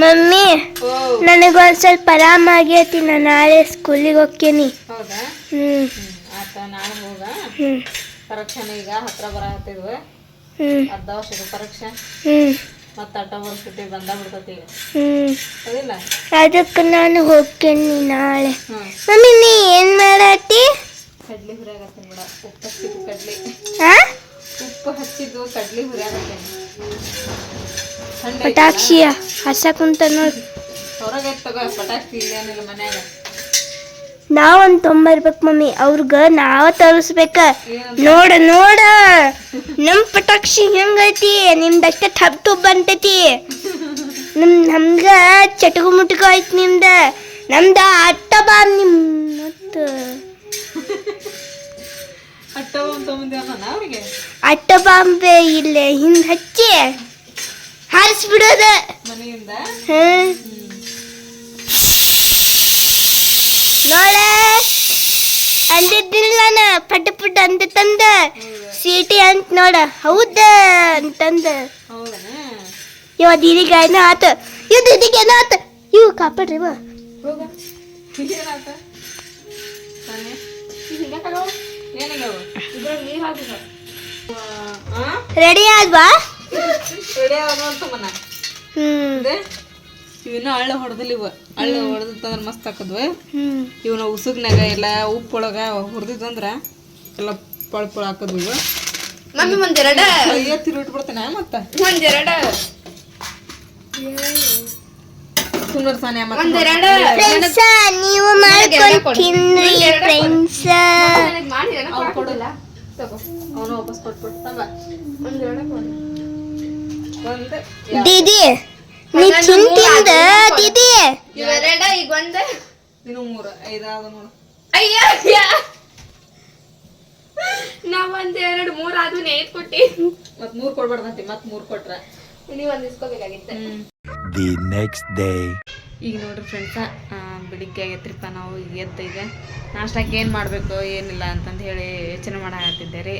Mummy ನನಗೆ ನನಗೊಂದು ಸ್ವಲ್ಪ ಆರಾಮಾಗೈತಿ ನಾನು ನಾಳೆ ಸ್ಕೂಲಿಗೆ ಹೋಗ್ತೀನಿ. ಹೌದಾ? ಹ್ಞೂ ಆತ ನಾಳೆ ಹೋಗ. ಹ್ಞೂ ಪರೀಕ್ಷೆನ ಈಗ ಹತ್ರ ಬರ ಹತ್ತಿದ್ವು ಹ್ಞೂ ಅರ್ಧ ವರ್ಷದ ಪರೀಕ್ಷೆ. ಹ್ಞೂ ಮತ್ತೆ ಅಡ್ಡ ಬರ್ಸ್ಬಿಟ್ಟು ಬಂದ ಬಿಡ್ತೈತಿ ಈಗ. ಹ್ಞೂ ಹೌದಿಲ್ಲ ಅದಕ್ಕೆ ನಾನು ಹೋಗ್ತೀನಿ ನಾಳೆ. ಮಮ್ಮಿ ನೀ ಏನು ಮಾಡತ್ತಿ ಕಡ್ಲಿ ಹುರಿಯಾಗತ್ತೀನಿ ಬಿಡ ಉಪ್ಪು ಹಚ್ಚಿದ್ದು ಕಡ್ಲಿ. ಹಾಂ ಉಪ್ಪು ಹಚ್ಚಿದ್ದು ಕಡ್ಲಿ ಹುರಿಯಾಗತ್ತೀನಿ ಪಟಾಕ್ಷಿಯ ಹಸ ಕುಂತ ನೋಡಿ. ಪಟಾಕ್ಷಿ ನಾವೊಂದು ತೊಂಬರ್ಬೇಕು ಮಮ್ಮಿ. ಅವ್ರಿಗ ನಾವ ತರಿಸ್ಬೇಕ. ನೋಡ ನೋಡ. ನಮ್ ಪಟಾಕ್ಷಿ ಹೆಂಗೈತಿ? ನಿಮ್ದಷ್ಟ ಥಬ್ ತುಬ್ ಅಂತೈತಿ. ನಮ್ ನಮ್ಗ ಚಟಕು ಮುಟಕು ಐತಿ ನಿಮ್ದ. ನಮ್ದ ಅಟ್ಟ ಬಾ ನಿಮ್ ಮತ್ತ. ಅಟ್ಟ ಬಾಂಬೆ ಇಲ್ಲೇ ಹಿಂದ್ ಹಚ್ಚಿ ಹಾರಿಸ್ಬಿಡೋದ. ನೋಡ ಅಂದಿದ್ದಿಲ್ಲ ನಾನು ಪಟ್ಟ ಪುಟ್ಟ ಅಂತ ತಂದ. ಸಿಟಿ ಅಂತ ನೋಡ ಹೌದ ಅಂತಂದ ಇವ ದೀದಿಗೆ ಏನೋ ಆತ? ಇವ್ ದೀದಿಗೆ ಏನೋ ಆತ? ಇವ್ ಕಾಪಾಡ್ರಿ ಬಾ ರೆಡಿ ಆದ್ವಾ? ರೆಡಿ ಆಗ ನೋಡ್ತಮ್ಮನ ಹ್ಮ್. ಇದೆ? ಇವಿನ್ನೂ ಹಳ್ಳ ಹೊಡೆದಿಲ್ಲ ಇವ. ಹಳ್ಳ ಹೊಡೆದಿತ್ತಂದ್ರೆ ಮಸ್ತ್ ಹಾಕದ್ವ ಇವನ ಉಸುಗ್ನಾಗ ಎಲ್ಲ ಉಪ್ಪೊಳಗ ಹುರಿದಿತ್ತಂದ್ರ ಎಲ್ಲ ಪಳ ಪಳ ಹಾಕದ್ವು ಇವ. ಮಮ್ಮಿ ಒಂದೆರಡ. ಎತ್ತಿ ಬಿಡ್ತಾನೆ ಮತ್ತ. ಒಂದೆರಡ. ಸುಮ್ಮನೆ ಸಾನೆ ಮತ್ತೆ ಒಂದೆರಡ ಫ್ರೆಂಡ್ಸ ನೀವು ಮಾಡ್ಕೊಂಡು ತಿನ್ರಿ ಫ್ರೆಂಡ್ಸ ಮಾಡಿದೇನ? ಅವ್ನು ಕೊಡಲ್ಲ. ಅವನು ವಾಪಸ್ ಕೊಟ್ಬಿಟ್ಟು ತಂಬ ಒಂದೆರಡ ಒಂದು. ದೀದಿ ನೀ ತಿಂತಿಂದ ದೀದಿ. ಇವೆರಡ ಈಗ ಒಂದ. ಇನ್ನು ಮೂರು. ಐದಾದ ನೋಡು. ಅಯ್ಯೋ ಒಂದ್ ಎರಡ್ ಮೂರ್ ಅದು ನೇತ್ ಕೊಟ್ಟಿ. ಮತ್ ಮೂರ್ ಕೊಡ್ಬಾರ್ದಂತಿ ಮತ್ ಮೂರ್ ಕೊಟ್ರ. ನೀವ್ ಒಂದ್ ಇಸ್ಕೋಬೇಕಾಗಿತ್ತ. ಹ್ಮ್ ನೆಕ್ಸ್ಟ್ ಡೇ. ಈಗ ನೋಡ್ರಿ ಫ್ರೆಂಡ್ಸ ಬೆಳಿಗ್ಗೆ ಆಗೈತ್ರಿಪ್ಪ ನಾವು ಎದ್ದು ಈಗ ನಾಷ್ಟಕ್ಕೆ ಏನು ಮಾಡಬೇಕು, ಏನಿಲ್ಲ ಅಂತಂದು ಹೇಳಿ ಯೋಚನೆ ಮಾಡಾಕತ್ತಿದ್ದೆ ರೀ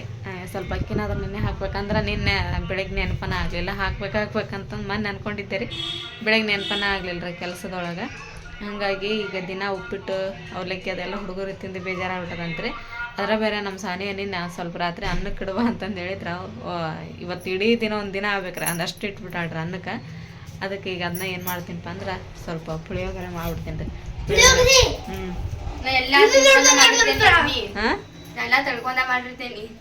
ಸ್ವಲ್ಪ ಅಕ್ಕಿನಾದ್ರೂ ನಿನ್ನೆ ಹಾಕ್ಬೇಕಂದ್ರೆ ನಿನ್ನೆ ಬೆಳಗ್ಗೆ ನೆನಪನ ಆಗಲಿಲ್ಲ. ಹಾಕ್ಬೇಕು ಹಾಕ್ಬೇಕಂತಂದು ಮೊನ್ನೆ ಅನ್ಕೊಂಡಿದ್ದೆ ರೀ ಬೆಳಗ್ಗೆ ನೆನಪನ ಆಗಲಿಲ್ಲ ರೀ ಕೆಲಸದೊಳಗೆ. ಹಾಗಾಗಿ ಈಗ ದಿನ ಉಪ್ಪಿಟ್ಟು, ಅವಲಕ್ಕಿ ಅದೆಲ್ಲ ಹುಡುಗರು ತಿಂದು ಬೇಜಾರಾಗ್ಬಿಟ್ಟದಂತ್ರಿ. ಅದರ ಬೇರೆ ನಮ್ಮ ಸಾನಿಯ ನಿನ್ನೆ ಸ್ವಲ್ಪ ರಾತ್ರಿ ಅನ್ನಕ್ಕೆ ಇಡುವ ಅಂತಂದು ಹೇಳಿದ್ರೆ ಇವತ್ತು ಇಡೀ ದಿನ ಒಂದು ದಿನ ಆಗ್ಬೇಕ್ರಿ. ಅಂದಷ್ಟು ಇಟ್ಬಿಟ್ಟಾಳ್ರಿ ಅನ್ನಕ್ಕೆ. ಅದಕ್ಕೆ ಈಗ ಅದನ್ನ ಏನು ಮಾಡ್ತೀನಪ್ಪ ಅಂದ್ರೆ ಸ್ವಲ್ಪ ಪುಳಿಯೋಗರೆ ಮಾಡ್ಬಿಡ್ತೀನಿ ರೀ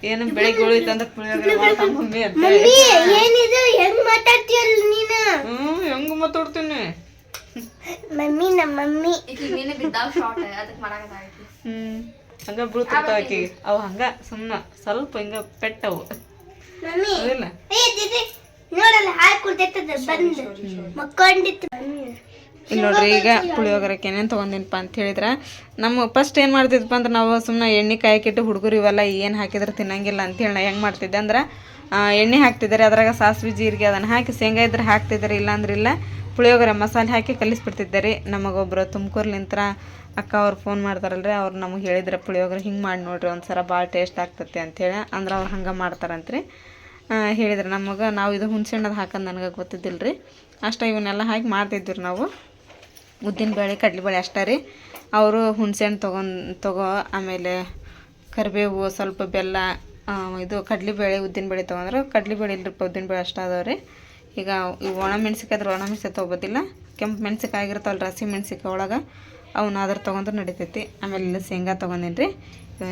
ಏನು ಬೆಳಿಗ್ಗೆ ಉಳಿತಂದ್ರೆ ಪುಳಿಯೋಗರೆ ಮಾಡ್ತಾನೆ ಮಮ್ಮಿ ಅಂತ ಏನಿದು? ಹೆಂಗ್ ಮಾತಾಡ್ತೀಯಲ್ಲ ನೀನು? ಹ್ಞೂ ಹೆಂಗ್ ಮಾತಾಡ್ತೀನಿ? ಮಮ್ಮಿ ನಮ್ಮ ಮಮ್ಮಿ. ಹ್ಞೂ ಹಂಗೆ ಬೀಳ್ತಿರ್ತಾವ ಆಕಿಗೆ. ಅವು ಹಂಗೆ ಸುಮ್ಮನೆ ಸ್ವಲ್ಪ ಹಿಂಗ ಪೆಟ್ಟವು. ಮಮ್ಮಿ ಅದಿಲ್ಲ? ಏ ದೀದಿ ನೋಡಲ್ಲ ಹಾಲು ಕುಡ್ದೈತದ ಬಂದು. ಮಕ್ಕೊಂಡಿತ್ತು. ಇಲ್ಲಿ ನೋಡ್ರಿ ಈಗ ಪುಳಿಯೋಗರಕ್ಕೆ ಏನೇನು ತೊಗೊಂಡಿನಪ್ಪ ಅಂತ ಹೇಳಿದ್ರೆ ನಮ್ಮ ಫಸ್ಟ್ ಏನು ಮಾಡ್ತಿದ್ವಪ್ಪ ಅಂದ್ರೆ ನಾವು ಸುಮ್ಮನೆ ಎಣ್ಣೆ ಕಾಯಕ್ಕಿಟ್ಟು ಹುಡುಗರು ಇವೆಲ್ಲ ಏನು ಹಾಕಿದ್ರೆ ತಿನ್ನಂಗಿಲ್ಲ ಅಂತೇಳಿ ನಾ ಹೆಂಗೆ ಮಾಡ್ತಿದ್ದೆ ಅಂದ್ರೆ ಎಣ್ಣೆ ಹಾಕ್ತಿದ್ದಾರೆ ಅದ್ರಾಗ ಸಾಸಿವೆ ಜೀರಿಗೆ ಅದನ್ನು ಹಾಕಿ ಶೇಂಗಾ ಇದ್ರೆ ಹಾಕ್ತಿದ್ದಾರೆ ಇಲ್ಲಾಂದ್ರೆ ಇಲ್ಲ ಪುಳಿಯೋಗರೆ ಮಸಾಲೆ ಹಾಕಿ ಕಲಿಸ್ಬಿಡ್ತಿದ್ದೆ ರೀ. ನಮಗೊಬ್ಬರು ತುಮಕೂರ್ಲಿಂತ್ರ ಅಕ್ಕ ಅವ್ರು ಫೋನ್ ಮಾಡ್ತಾರಲ್ರಿ ಅವ್ರು ನಮಗೆ ಹೇಳಿದ್ರೆ ಪುಳಿಯೋಗರೆ ಹಿಂಗೆ ಮಾಡಿ ನೋಡ್ರಿ ಒಂದ್ಸಲ ಭಾಳ ಟೇಸ್ಟ್ ಆಗ್ತೈತಿ ಅಂಥೇಳಿ ಅಂದ್ರೆ ಅವ್ರು ಹಂಗೆ ಮಾಡ್ತಾರಂತ್ರಿ. ಹೇಳಿದ್ರು ನಮಗೆ ನಾವು ಇದು ಹುಣ್ಸೆಹಣ್ಣದು ಹಾಕೋದು ನನಗೆ ಗೊತ್ತಿದ್ದಿಲ್ಲ ರೀ ಅಷ್ಟ ಇವನ್ನೆಲ್ಲ ಹಾಕಿ ಮಾಡ್ತಿದ್ವಿ ನಾವು. ಉದ್ದಿನ ಉದ್ದಿನಬೇಳೆ ಕಡಲೆಬೇಳೆ ಅಷ್ಟೇ ರೀ. ಅವರು ಹುಣ್ಸೆಹಣ್ಣು ತೊಗೊಂಡು, ತಗೋ, ಆಮೇಲೆ ಕರಿಬೇವು, ಸ್ವಲ್ಪ ಬೆಲ್ಲ ಇದು ಕಡಲೆಬೇಳೆ ಉದ್ದಿನಬೇಳೆ ತೊಗೊಂಡ್ರೆ. ಕಡಲೆಬೇಳೆ ಉದ್ದಿನ ಉದ್ದಿನಬೇಳೆ ಅಷ್ಟೇ ಅದಾವೆ ರೀ ಈಗ ಈ ಒಣ ಮೆಣ್ಸಿಕಾಯಿ ಅದ್ರ ಒಣ ಮೆಣ್ಸಿಕಾಯಿ ತೊಗೋಬೋದಿಲ್ಲ. ಕೆಂಪು ಮೆಣಸಿಕಾಯಿ ಆಗಿರ್ತಾವಲ್ಲ ರಸಿ ಮೆಣಸಿಕಾಯಿ ಒಳಗೆ. ಅವನ್ನ ಅದ್ರ ತೊಗೊಂಡ್ರೆ ನಡಿತೈತಿ. ಆಮೇಲೆ ಶೇಂಗಾ ತೊಗೊಂಡೇನಿ ರೀ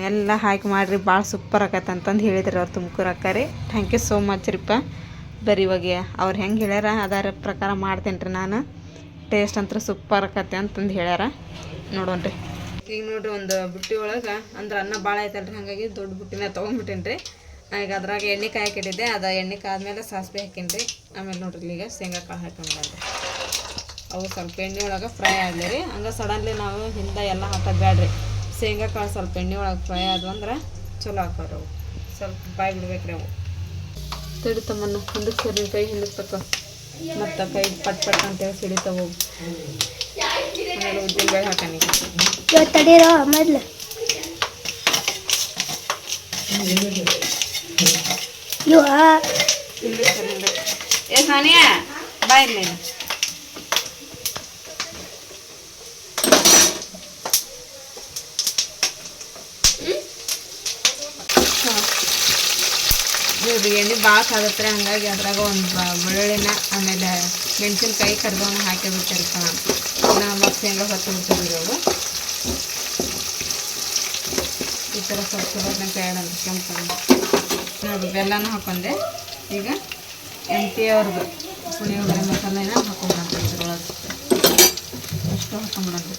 ಎಲ್ಲ ಹಾಕಿ ಮಾಡಿರಿ ಭಾಳ ಸೂಪರ್ ಆಕೈತೆ ಅಂತಂದು ಹೇಳಿದ್ರು ಅವ್ರು ತುಮಕೂರು ಅಕ್ಕ ರೀ. ಥ್ಯಾಂಕ್ ಯು ಸೋ ಮಚ್ ರೀಪ್ಪ ಬರೀ ಇವಾಗ ಅವ್ರು ಹೆಂಗೆ ಹೇಳ್ಯಾರ, ಅದರ ಪ್ರಕಾರ ಮಾಡ್ತೇನೆ ರೀ ನಾನು. ಟೇಸ್ಟ್ ಅಂತ ಸೂಪರ್ ಆಕತ್ತೆ ಅಂತಂದು ಹೇಳ್ಯಾರ. ನೋಡೋಣ ರೀ ಈಗ ನೋಡ್ರಿ ಒಂದು ಬುಟ್ಟಿ ಒಳಗೆ ಅಂದ್ರೆ ಅನ್ನ ಭಾಳ ಐತಲ್ರಿ, ಹಾಗಾಗಿ ದೊಡ್ಡ ಬುಟ್ಟಿನ ತೊಗೊಂಡ್ಬಿಟ್ಟೇನಿ ರೀ ಈಗ ಅದ್ರಾಗ ಎಣ್ಣೆ ಕಾಯಿ ಹಾಕಿಟ್ಟಿದ್ದೆ ಅದು ಎಣ್ಣೆ ಕಾದ್ಮೇಲೆ ಸಾಸಿವೆ ಹಾಕೀನಿ ರೀ ಆಮೇಲೆ ನೋಡ್ರಿ ಈಗ ಶೇಂಗಾ ಕಾಳು ಹಾಕೊಂಡ್ಬಂದೆ ಅವು ಸ್ವಲ್ಪ ಎಣ್ಣೆ ಒಳಗೆ ಫ್ರೈ ಆಗಲಿ ರೀ. ಹಂಗೆ ಸಡನ್ಲಿ ನಾವು ಹಿಂದೆ ಎಲ್ಲ ಹಾಕೋದು ಬೇಡ್ರಿ ಶೇಂಗಾ ಕಾಳು ಸ್ವಲ್ಪ ಎಣ್ಣೆ ಒಳಗೆ ಫ್ರೈ ಆದ್ವು ಅಂದ್ರೆ ಚಲೋ ಹಾಕೋರು ಅವು. ಸ್ವಲ್ಪ ಬಾಯಿ ಬಿಡ್ಬೇಕ್ರಿ ಅವು. ತಡಿತಮ್ಮನ್ನ ಹಿಂದಕ್ಕೆ ಸರಿ ಕೈ ಹಿಂದಕ್ಕೆ ತಕ್ಕ. ಮತ್ತು ಕೈ ಪಟ್ ಪಟ್ ಅಂತೇಳಿ ಸಿಡಿತಾವು ಆಮೇಲೆ ಉದ್ದಿನ ಬೇಳೆ ತಡೀರೋ ಮೊದ್ಲು? ಇವ ಬಾಯ್ ನೀನು ಇದು ಎಣ್ಣೆ ಭಾಳ ಕಾದತ್ರೆ ಹಂಗಾಗಿ ಅದ್ರಾಗ ಒಂದು ಬೆಳ್ಳುಳ್ಳಿನ ಆಮೇಲೆ ಮೆಣಸಿನ್ಕಾಯಿ ಕರ್ದವನ್ನು ಹಾಕಿ ಬಿಡ್ತಾರೆ ನಾನು ಮತ್ತೆ ಶೇಂಗಾ ಹೊತ್ತು ಬಿಡ್ತೀವಿ ಅವು ಈ ಥರ ಸ್ವಲ್ಪ ತಯಾರಂತ ಕೆಂಪು ನೋಡಿ ಬೆಲ್ಲನೂ ಹಾಕೊಂಡೆ. ಈಗ ಎಂ ಟಿ ಅವ್ರದ್ದು ಪುಳಿಯೋಗರೆ ಮಸಾಲೆನ ಹಾಕೊಂಡ್ಬಿಡೋಣ ಇದ್ರೊಳಗೆ. ಅಷ್ಟು ಹಾಕೊಂಡ್ಬಿಡೋದು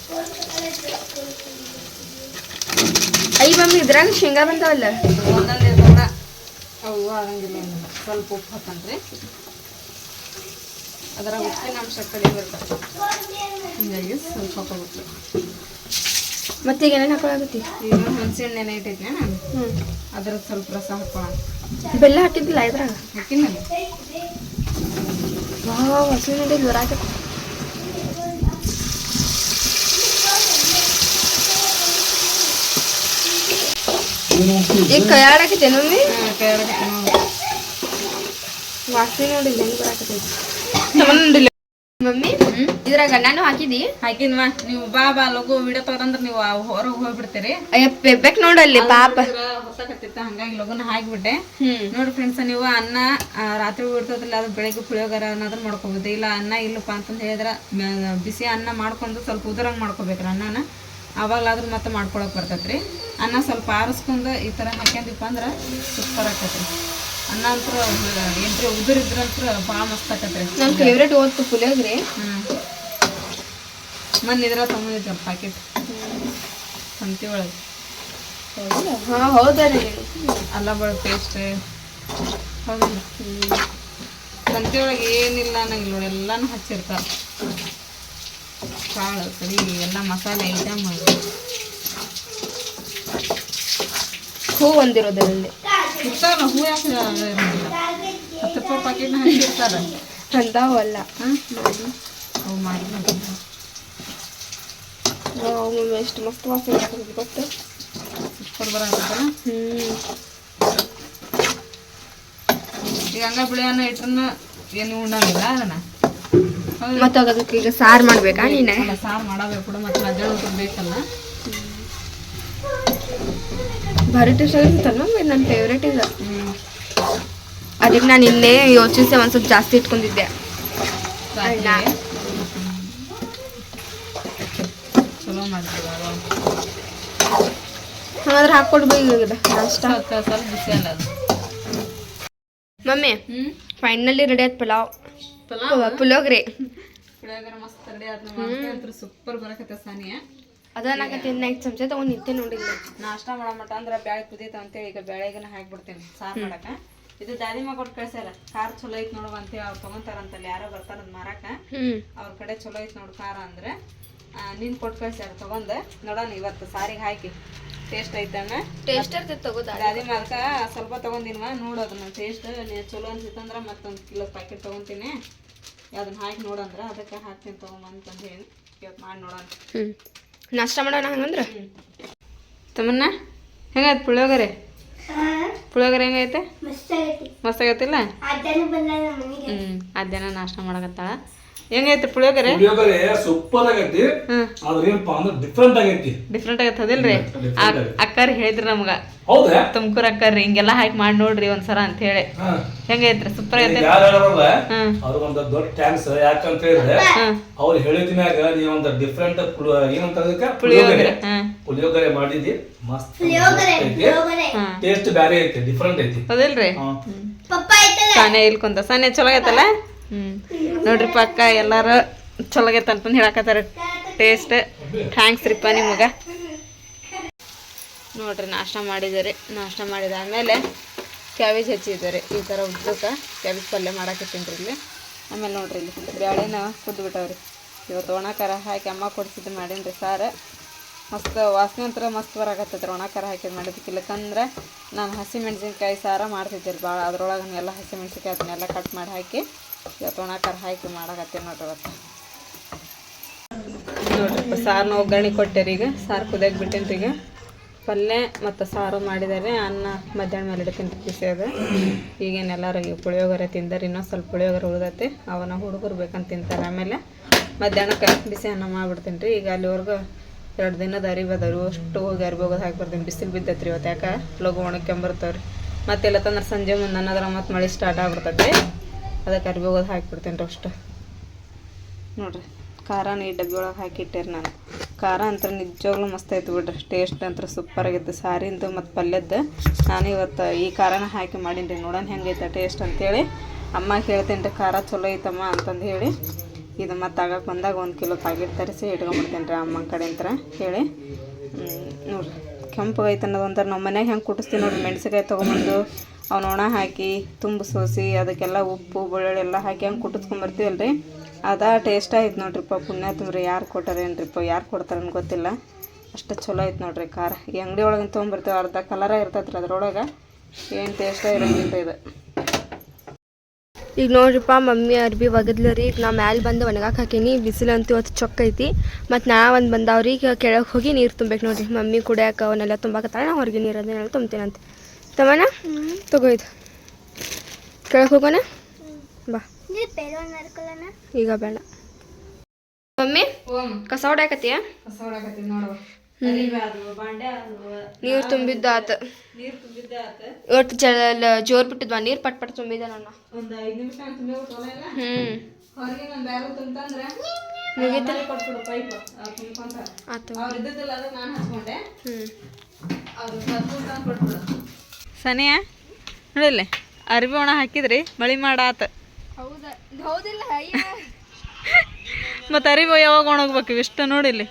ಐ ಮಮ್ಮಿ ಇದ್ರಾಗ ಶೇಂಗಾ ಬಂದವಲ್ಲ? ಒಂದೊಂದು ಅವು ಆಗಂಗಿಲ್ಲ ಸ್ವಲ್ಪ ಉಪ್ಪು ಹಾಕಂತ್ರಿ. ಅದರ ಉಪ್ಪಿನ ಅಂಶ ಕಡಿಮೆ ಬರ್ತದೆ ಹಿಂಗಾಗಿ ಸ್ವಲ್ಪ ಹಾಕೋಬೇಕು. ಮತ್ತೆ ಈಗ ಏನೇನು ಹಾಕೊಳಕತ್ತಿ? ಈಗ ಹುಣಸೆಹಣ್ಣು ನೆನೆ ಇಟ್ಟೈತೆ ನಾನು ಹ್ಞೂ ಅದ್ರದ್ದು ಸ್ವಲ್ಪ ರಸ ಹಾಕೋಣ ಬೆಲ್ಲ ಹಾಕಿದ್ದಿಲ್ಲ ಇದ್ರಾಗ? ಹಾಕಿನಲ್ಲ ವಾವ್ ಹಸಿ ಜ್ವರ ಬರಾಕತ್ತಿ ಈಗ ಕೈ ಆಡಕತ್ತೆ ಮಮ್ಮಿ ಹಾಂ ಕೈ ಆಡಕತ್ತಿ ನೋಡು ವಾಸನೆ ನೋಡಿಲ್ಲ ಹೆಂಗ್ ಬರಾಕತ್ತೈತಿ? ಮಮ್ಮಿ ಇದ್ರಾಗ ನಾನು ಹಾಕಿದಿ? ಹಾಕಿನ್ವಾ ನೀವು ಬಾ ಬಾ ಲಗು ವಿಡಿಯೋ ತಗೊಂಡ್ರೆ ನೀವು ಹೊರಗೆ ಹೋಗ್ಬಿಡ್ತೀರಿ. ಪೆಬ್ಬೆಕ್ ನೋಡಲ್ಲಿ ಪಾಪ. ಹೊಸಕತ್ತಿತ್ತ ಹಂಗಾಗಿ ಲಗುನ ಹಾಕಿಬಿಟ್ಟೆ. ಹ್ಮ್. ನೋಡಿ ಫ್ರೆಂಡ್ಸ್ ನೀವು ಅನ್ನ ರಾತ್ರಿ ಬಿಡ್ತದಲ್ಲ ಅದು ಬೆಳಗ್ಗೆ ಪುಳಿಯೋಗರ ಅನ್ನೋದನ್ನ ಮಾಡ್ಕೋಬೋದು. ಇಲ್ಲ ಅನ್ನ ಇಲ್ಲಪ್ಪ ಅಂತಂದು ಹೇಳಿದ್ರೆ ಬಿಸಿ ಅನ್ನ ಮಾಡ್ಕೊಂಡು ಸ್ವಲ್ಪ ಉದರಂಗ್ ಮಾಡ್ಕೋಬೇಕ್ರ ಅನ್ನನ? ಅವಾಗಲಾದ್ರೂ ಮತ್ತೆ ಮಾಡ್ಕೊಳಕ್ ಬರ್ತೈತ್ರಿ. ಅನ್ನ ಸ್ವಲ್ಪ ಆರಿಸ್ಕೊಂಡು ಈ ಥರ ಹಾಕ್ಯಂದಿಪ್ಪ ಅಂದ್ರೆ ಸೂಪರ್ ಆಕತ್ರಿ. ಅನ್ನ ಅಂತೂ ಏನ್ರಿ ಉದುರಿದ್ರಂತ್ರ ಭಾಳ ಮಸ್ತ್ ಆಕತ್ರಿ. ನನ್ನ ಫೇವ್ರೇಟ್ ಓದ್ತು ಪುಳಿಯೋಗ್ರಿ. ಹ್ಞೂ ಮೊನ್ನೆ ಇದ್ರ ತೊಗೊಂಡಿದ್ದೆ ಪ್ಯಾಕೆಟ್ ಸಂತಿ ಒಳಗೆ. ಹಾಂ ಹೌದಾ ಅಲ್ಲ ಬಳ ಟೇಸ್ಟ್ ಹೌದು. ಸಂತಿ ಒಳಗೆ ಏನಿಲ್ಲ ಅನ್ನಂಗಿಲ್ಲ ನೋಡಿ ಎಲ್ಲಾನು ಹಚ್ಚಿರ್ತಾರೆ. ಕಾಳು ಕಡಿ ಎಲ್ಲ ಮಸಾಲೆ ಐಟಮ್ ಹೂ ಹೊಂದಿರೋದ್ರಲ್ಲಿ ಇರ್ತಾವಲ್ಲ ಹೂ ಯಾಕೆ ಹತ್ತು ರೂಪಾಯಿ ಪ್ಯಾಕೆಟ್ನ ಹಚ್ಚಿರ್ತಾರೆ ಅಂತಾವಲ್ಲ ಮಾಡಿ ಅವು ಮಾಡಿ ಎಷ್ಟು ಮಸ್ತ್ ವಾಸನೆ ಬರ್ತದೆ ಗೊತ್ತು? ಬರ ಬರತ್ತಲ್ಲ ಹ್ಮ್. ಈಗ ಹಂಗ ಬಿಳಿಯನ್ನ ಇಟ್ರನ್ನ ಏನು ಉಣ್ಣಂಗಿಲ್ಲ ಅದನ್ನ? ಮತ್ತೆ ಅದಕ್ಕೆ ಈಗ ಸಾರು ಮಾಡ್ಬೇಕಾ ನೀನೆ? ಸಾರು ಮಾಡಬೇಕು ಕೂಡ ಮತ್ತೆ ಮಧ್ಯಾಹ್ನ ಬೇಕಲ್ಲ. ಭಾರಿ ಟೇಸ್ಟ್ ನನ್ನ ಫೇವ್ರೇಟ್ ಇದೆ. ಅದಕ್ಕೆ ನಾನು ಇನ್ನೇ ಯೋಚಿಸಿ ಒಂದು ಸ್ವಲ್ಪ ಜಾಸ್ತಿ ಇಟ್ಕೊಂಡಿದ್ದೆ. ಚಲೋ ಹಾಗಾದ್ರೆ ಸ್ವಲ್ಪ ಬಿಸಿ ಮಮ್ಮಿ ಫೈನಲಿ ರೆಡಿ ಆಯ್ತು ಪಲಾವ್. ಪಲಾವ್? ಪುಳಿಯೋಗ್ರಿ. ಪುಳಿಯೋಗರೆ ಮಸ್ತ್ ರೆಡಿ ಆಯ್ತು ನಮ್ಮ ಸೂಪರ್ ಬರಕತ್ತೆ ಸಾನಿಯ. ಅದನ್ನಾಕತ್ತಿ ನೈಟ್ ಚಮಚ ತಗೊಂಡು ನಿಂತೆ ನೋಡಿಲ್ಲ ನಾಷ್ಟ ಮಾಡೋ ಮಟ ಅಂದ್ರೆ ಬ್ಯಾಳೆ ಕುದೀತ ಅಂತೇಳಿ ಈಗ ಬ್ಯಾಳೆಗನ ಹಾಕ್ಬಿಡ್ತೀನಿ ಸಾರು ಮಾಡಕ. ಇದು ದಾದಿಮ ಕೊಟ್ಟು ಕಳ್ಸ್ಯಾರ ಖಾರ ಚಲೋ ಐತ್ ಅಂತ ಅಂತೇಳಿ ಅವ್ರು ತಗೊಂತಾರಂತಲ್ಲ ಯಾರೋ ಬರ್ತಾರ ಮಾರಾಕ. ಅವ್ರ ಕಡೆ ಚಲೋ ಐತ್ ನೋಡು ಕಾರ ಅಂದ್ರೆ. ನಿನ್ ಕೊಟ್ಟು ಕಳ್ಸ್ಯಾರ ತಗೊಂಡ್. ನೋಡೋಣ ಇವತ್ತು ಸಾರಿಗೆ ಹಾಕಿ. ಟೇಸ್ಟ್ ಐತಣ್ಣ ಟೇಸ್ಟ್ ಇರ್ತೈತೆ ತಗೋದ ಅದೇ ಅದಕ್ಕ ಸ್ವಲ್ಪ ತಗೊಂಡಿನ್ವಾ ನೋಡು ಅದನ್ನ ಟೇಸ್ಟ್ ಚಲೋ ಅನ್ಸಿತ್ತಂದ್ರ ಮತ್ತೊಂದು ಕಿಲೋ ಪ್ಯಾಕೆಟ್ ತಗೊಂತೀನಿ. ಅದನ್ನ ಹಾಕಿ ನೋಡಂದ್ರ ಅದಕ್ಕೆ ಹಾಕ್ತೀನಿ ತಗೊಂಬಂತಂದು ಹೇಳಿ ಇವತ್ತು ಮಾಡಿ ನೋಡೋಣ. ಹ್ಮ್. ನಾಷ್ಟ ಮಾಡೋಣ ಹಂಗಂದ್ರೆ? ತಮ್ಮನ್ನ ಹೆಂಗಾಯ್ತು ಪುಳಿಯೋಗರೆ? ಪುಳಿಯೋಗರೆ ಹೆಂಗೈತೆ ಮಸ್ತ್ ಆಗತ್ತಿಲ್ಲ ಹ್ಮ್ ಆಗೈತಿಲ್ಲ ಹ್ಞೂ ಅದೇನ ನಾಷ್ಟ ಮಾಡಕತ್ತಾಳ. ಹೆಂಗೈತೆ ಪುಳಿಯೋಗರೆ? ಪುಳಿಯೋಗರೆ ಸೂಪರ್ ಆಗೈತಿ. ಅಂದ್ರೆ ಡಿಫ್ರೆಂಟ್ ಆಗೈತಿ. ಡಿಫ್ರೆಂಟ್ ಆಗತ್ತದಿಲ್ರಿ ಅಕ್ಕಾರ ಹೇಳಿದ್ರಿ ನಮ್ಗ. ಹೌದಾ? ತುಮಕೂರು ರೀ ಹಿಂಗೆಲ್ಲ ಹಾಕಿ ಮಾಡಿ ನೋಡ್ರಿ ಒಂದ್ಸಲ ಅಂತ ಹೇಳಿ. ಹೆಂಗೈತ್ರಿ ಸೂಪರ್ ಐತೆ ಅವ್ರಿಗೊಂದು ದೊಡ್ಡ ಟ್ಯಾಂಕ್ಸ್ ಯಾಕಂತ ಹೇಳಿದ್ರೆ ಅವ್ರು ಹೇಳಿದ್ಮ್ಯಾಗ ನೀವು ಒಂದು ಡಿಫ್ರೆಂಟ್ ಏನಂತ ಅದಕ್ಕೆ? ಪುಳಿಯೋಗರೆ. ಪುಳಿಯೋಗರೆ ಮಾಡಿದಿ ಮಸ್ತ್ ಟೇಸ್ಟ್ ಬ್ಯಾರೆ ಐತಿ ಡಿಫ್ರೆಂಟ್ ಐತಿ. ಅದಿಲ್ರಿ? ಪಪ್ಪ ಐತಲ್ಲ? ಸಾನೆ ಇಲ್ಕೊಂತ ಸಾನೆ ಚಲೋ ಆಗೈತಲ್ಲ? ಹ್ಮ್. ನೋಡ್ರಿ ಪಕ್ಕ ಎಲ್ಲಾರು ಚಲೋ ಆಗೈತೆ ಅಂತಂದು ಹೇಳಕತ್ತಾರ ಟೇಸ್ಟ್ ಥ್ಯಾಂಕ್ಸ್ ರೀಪ್ಪ ನಿಮಗೆ. ನೋಡ್ರಿ, ನಾಷ್ಟ ಮಾಡಿದ್ದಾರೆ. ನಾಷ್ಟ ಮಾಡಿದಾದಮೇಲೆ ಕ್ಯಾಬೇಜ್ ಹಚ್ಚಿದ್ದಾರೆ. ಈ ಥರ ಉದ್ದಕ್ಕೆ ಕ್ಯಾಬೇಜ್ ಪಲ್ಯ ಮಾಡಾಕತ್ತೀನಿ ಇಲ್ಲಿ. ಆಮೇಲೆ ನೋಡ್ರಿ ಇಲ್ಲಿ ಬ್ಯಾಳೆನ ಕುದ್ದು ಬಿಟ್ಟವ್ರಿ ಇವತ್ತು ಒಣ ಖಾರ ಹಾಕಿ ಅಮ್ಮ ಕೊಡ್ಸಿದ್ದು ಮಾಡೀನಿ ರೀ ಸಾರು. ಮಸ್ತ್ ವಾಸನೆ ಒಂಥರ ಮಸ್ತ್ ಬರಾಕತ್ತೈತ್ರಿ ಒಣ ಹಾಕಿದ್ ಮಾಡಿದಕ್ಕೆ ಇಲ್ಲಕಂದ್ರೆ ನಾನು ಹಸಿ ಮೆಣಸಿನ್ಕಾಯಿ ಸಾರ ಮಾಡ್ತಿದ್ದೆ ರೀ ಭಾಳ. ಅದ್ರೊಳಗೆ ಎಲ್ಲ ಹಸಿ ಅದನ್ನೆಲ್ಲ ಕಟ್ ಮಾಡಿ ಹಾಕಿ ಇವತ್ತು ಒಣ ಖಾರ ಹಾಕಿ ಮಾಡಾಕತ್ತೀನಿ ನೋಡ್ರಿ ಇವತ್ತು. ನೋಡ್ರಿ ಸಾರನ್ನ ಒಗ್ಗರಣೆ ಕೊಟ್ಟೆರಿ ಈಗ. ಸಾರು ಕುದಿಯಕ್ಕೆ ಬಿಟ್ಟೇನ್ರಿ ಈಗ. ಪಲ್ಯ ಮತ್ತು ಸಾರು ಮಾಡಿದರೆ ಅನ್ನ ಮಧ್ಯಾಹ್ನ ಮೇಲೆ ಇಡ್ತೀನಿ ಬಿಸಿ ಅದು ಈಗೇನು ಎಲ್ಲರೂ ಈಗ ಪುಳಿಯೋಗರೆ ತಿಂದಾರೆ ಇನ್ನೊಂದು ಸ್ವಲ್ಪ ಪುಳಿಯೋಗರೆ ಉಳ್ದೈತಿ. ಅವನ್ನ ಹುಡುಗರು ಬೇಕಂತ ತಿಂತಾರೆ. ಆಮೇಲೆ ಮಧ್ಯಾಹ್ನಕ್ಕೆ ಬಿಸಿ ಅನ್ನ ಮಾಡಿಬಿಡ್ತೀನಿ ರೀ. ಈಗ ಅಲ್ಲಿವರೆಗೂ ಎರಡು ದಿನದ ಅರಿಬದವ್ರು ಅಷ್ಟು ಹೋಗಿ ಅರಿಬೋಗೋದು ಹಾಕಿ ಬರ್ತೀನಿ. ಬಿಸಿಲು ಬಿದ್ದೈತೆ ರೀ ಇವತ್ತು. ಯಾಕೆ? ಲಘು ಒಣಕ್ಕೊಂಬರ್ತಾವ್ರಿ. ಮತ್ತೆಲ್ಲ ತಂದ್ರೆ ಸಂಜೆ ಮುಂದೆ ಅನ್ನೋದ್ರ ಮತ್ತೆ ಮಳೆ ಸ್ಟಾರ್ಟ್ ಆಗ್ಬಿಡ್ತೈತಿ. ಅದಕ್ಕೆ ಅರ್ಬಿ ಹೋಗೋದು ಹಾಕಿಬಿಡ್ತೀನಿ ರೀ ಅಷ್ಟು. ನೋಡಿರಿ ಖಾರನ ಈ ಡಬ್ಬಿ ಒಳಗೆ ಹಾಕಿಟ್ಟೇರಿ ನಾನು. ಖಾರ ಅಂತ ನಿಜವಾಗ್ಲೂ ಮಸ್ತ್ ಆಯ್ತು ಬಿಡ್ರಿ. ಟೇಸ್ಟ್ ಅಂತ ಸೂಪರ್ ಆಗಿತ್ತು ಸಾರಿಂದು ಮತ್ತು ಪಲ್ಯದ್ದು. ನಾನು ಇವತ್ತು ಈ ಖಾರನ ಹಾಕಿ ಮಾಡೀನಿ ರೀ ನೋಡೋಣ ಹೆಂಗೈತೆ ಟೇಸ್ಟ್ ಅಂತೇಳಿ. ಅಮ್ಮ ಹೇಳ್ತೇನೆ ರೀ ಖಾರ ಚಲೋ ಐತಮ್ಮ ಅಂತಂದು ಹೇಳಿ. ಇದು ಮತ್ತು ಆಗಕ್ಕೆ ಬಂದಾಗ ಒಂದು ಕಿಲೋ ಪ್ಯಾಕೆಟ್ ತರಿಸಿ ಇಟ್ಕೊಂಡ್ಬಿಡ್ತೇನೆ ರೀ ಅಮ್ಮನ ಕಡೆ ಅಂತ ಹೇಳಿ. ನೋಡ್ರಿ. ಕೆಂಪು ಐತೆ ಅನ್ನೋದು ಒಂಥರ ನಮ್ಮ ಮನ್ಯಾಗ ಹೆಂಗೆ ಕುಟ್ಟಿಸ್ತೀವಿ ನೋಡ್ರಿ. ಮೆಣಸಿಕಾಯಿ ತೊಗೊಂಬಂದು ಅವ್ನ ಒಣ ಹಾಕಿ, ತುಂಬ ಸೋಸಿ, ಅದಕ್ಕೆಲ್ಲ ಉಪ್ಪು, ಬೆಳ್ಳುಳ್ಳಿ ಎಲ್ಲ ಹಾಕಿ ಹೆಂಗೆ ಕುಟ್ಟಿಸ್ಕೊಂಬರ್ತೀವಲ್ಲ ರೀ ಅದ ಟೇಸ್ಟ್ ಆಯ್ತು ನೋಡ್ರಿಪ್ಪ ಪುಣ್ಯ ತುಂಬ್ರಿ. ಯಾರು ಕೊಟ್ಟಾರೇನ್ರಿಪ್ಪ ಯಾರು ಕೊಡ್ತಾರೇನು ಗೊತ್ತಿಲ್ಲ. ಅಷ್ಟು ಚಲೋ ಐತೆ ನೋಡ್ರಿ ಖಾರ ಈ ಅಂಗಡಿ ಒಳಗೆ ತೊಗೊಂಬರ್ತೀವಿ ಅರ್ಧ ಕಲರ ಇರ್ತೈತೆ ರೀ ಅದ್ರೊಳಗೆ. ಏನು ಟೇಸ್ಟ ಇರೋಂಗಿಲ್ಲ ಇದು. ಈಗ ನೋಡ್ರಿಪ್ಪ ಮಮ್ಮಿ ಅರ್ಬಿ ಒಗದ್ಲು ರೀ. ಈಗ ನಾ ಮ್ಯಾಲೆ ಬಂದು ಒಣಗಾಕ ಹಾಕೀನಿ. ಬಿಸಿಲಂತೂ ಇವತ್ತು ಚೊಕ್ಕ ಐತಿ. ಮತ್ತು ನಾ ಒಂದು ಬಂದವ್ರಿ ಈಗ ಕೆಳಗೆ ಹೋಗಿ ನೀರು ತುಂಬಬೇಕು ನೋಡ್ರಿ. ಮಮ್ಮಿ ಕುಡಿಯಾಕ ಅವನ್ನೆಲ್ಲ ತುಂಬಾಕತ್ತಾಳೆ ನಾ ಹೊರಗೆ ನೀರು ಅದನ್ನೆಲ್ಲ ತುಂಬ್ತೀನಂತೆ. ತಮ್ಮನ ತಗೋಯ್ತು ಕೆಳಗೆ ಹೋಗೋಣ? ಈಗ ಬೇಡ. ಮಮ್ಮಿ ಕಸ ಹೊಡ್ಯಾಕತ್ತೀಯ? ನೀರು ತುಂಬಿದ್ದು ಆತ. ನೀರು ತುಂಬಿದ್ದೆ ಆತು. ಇವತ್ತು ಜಲ ಜೋರ್ ಬಿಟ್ಟಿದ್ವಾ ನೀರು? ಪಟ್ ಪಟ್ ತುಂಬಿದ ನನ್ನ ಹ್ಮ್. ಮುಗೀತು. ಕೊಟ್ಬಿಡು ಸನಿಯಾ ನೋಡಿಲ್ಲ ಅರ್ಬಿ ಒಣ ಹಾಕಿದ್ರಿ ಮಳಿ ಮಾಡಾತ ಹೌದಾ? ಹೌದಿಲ್ಲ ಮತ್ತು ಅರಿವು ಯಾವಾಗ ಒಣಗ್ಬೇಕು? ಇಷ್ಟು ನೋಡಿಲ್ಲಿ.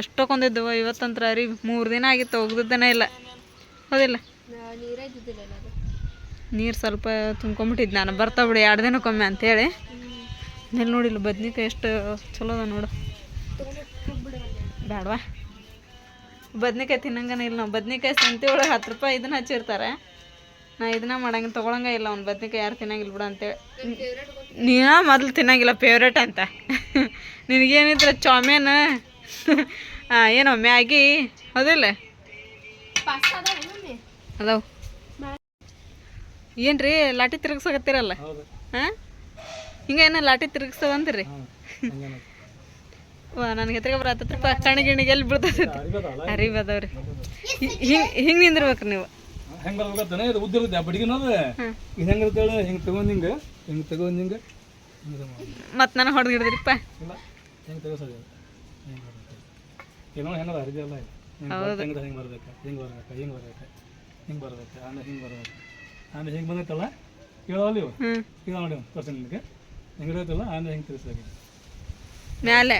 ಎಷ್ಟೊಂದಿದ್ದವು ಇವತ್ತಂತ್ರ ಅರಿ ಮೂರು ದಿನ ಆಗಿತ್ತು ಒಗ್ದಿದ್ದೇನೆ ಇಲ್ಲ. ಹೌದಿಲ್ಲ? ನೀರೇ ಸ್ವಲ್ಪ ತುಂಬ್ಕೊಂಬಿಟ್ಟಿದ್ದು ನಾನು. ಬರ್ತಾ ಬಿಡಿ ಎರಡು ದಿನಕ್ಕೊಮ್ಮೆ ಅಂತೇಳಿ ಮೇಲೆ ನೋಡಿಲ್ಲ ಬದ್ನಿಕಾಯಿ ಎಷ್ಟು ಚಲೋ ಅದ ನೋಡು. ಬೇಡವಾ ಬದ್ನಿಕಾಯಿ ತಿನ್ನಂಗನ ಇಲ್ಲ ನಾವು. ಬದ್ನಿಕಾಯಿ ಸಂತೆ ಒಳಗೆ ಹತ್ತು ರೂಪಾಯಿ ಇದನ್ನ ಹಚ್ಚಿರ್ತಾರೆ. ನಾ ಇದನ್ನ ಮಾಡಂಗಿಲ್ಲ ತೊಗೊಳಂಗೆ ಇಲ್ಲ ಅವ್ನು ಬದ್ನಿಕಾಯಿ ಯಾರು ತಿನ್ನಂಗಿಲ್ಲ ಬಿಡು ಅಂತೇಳಿ. ನೀನ ಮೊದಲು ತಿನ್ನಂಗಿಲ್ಲ ಫೇವ್ರೇಟ್ ಅಂತ. ನಿನಗೇನಿದ್ರೆ ಚಾಮೇನ್ ಏನೋ ಮ್ಯಾಗಿ ಹೌದಿಲ್ಲ ಅದಾವ ರೀ ಲಾಟಿ ತಿರುಗಿಸಕತ್ತಿರಲ್ಲ? ಹಾಂ? ಹಿಂಗೆ ಏನೋ ಲಾಟಿ ತಿರುಗಿಸ್ತವಂತೀರಿ ವಾ ನನಗೆ ಎತ್ತಗ ಬರತ್ತಪ್ಪ ಕಣ್ಣಿಗೆ ಗಿಣಿಗೆ ಎಲ್ಲಿ ಬಿಡ್ತೈತಿ ಅರಿ ಬದವ್ರಿ ಹಿಂಗೆ ಹಿಂಗೆ ನಿಂದಿರ್ಬೇಕು ನೀವು. ಹೆಂಗೆ ಬರ್ಬೇಕಾಗ್ತಾನೆ ಇದು ಉದ್ದ ಇರುತ್ತೆ ಆ ಬಡಿಗಿನದು ಇದು ಹೆಂಗೆ ಇರ್ತೇಳಿ? ಹಿಂಗೆ ತಗೊಂಡು ಹಿಂಗೆ ಹಿಂಗೆ ತಗೊಂಡು ಹಿಂಗೆ. ಮತ್ತು ನಾನು ಹೊಡೆದು ಹಿಡಿದ್ರಿಪ್ಪ. ಇಲ್ಲ ಹೆಂಗೆ ತೆಗೋಸೋದು. ಏನೋ ಹೆಂಗದ ಅರಿವಿ ಅಲ್ಲ ಹೆಂಗೆ ಹೆಂಗೆ ಬರ್ಬೇಕು? ಹಿಂಗೆ ಬರ್ಬೇಕು? ಹಿಂಗೆ ಬರ್ಬೇಕು? ಹಿಂಗೆ ಬರ್ಬೇಕು? ಆಮೇಲೆ ಹಿಂಗೆ ಬರ್ಬೇಕು? ಆಮೇಲೆ ಹಿಂಗೆ ಬಂದೈತಲ್ಲ? ಕೇಳೋಲ್ಲ ನೀವು ಕೇಳೋ ನೋಡಿ ತೋರ್ಸಿ ನಿಮಗೆ ಹೆಂಗೆ ಇರುತ್ತಲ್ಲ ಆಮೇಲೆ ಹೆಂಗೆ ತಿಳಿಸ್ಬೇಕು ಮ್ಯಾಲೆ.